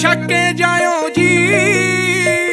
ਛੱਕੇ ਜਾਇਓ ਜੀ।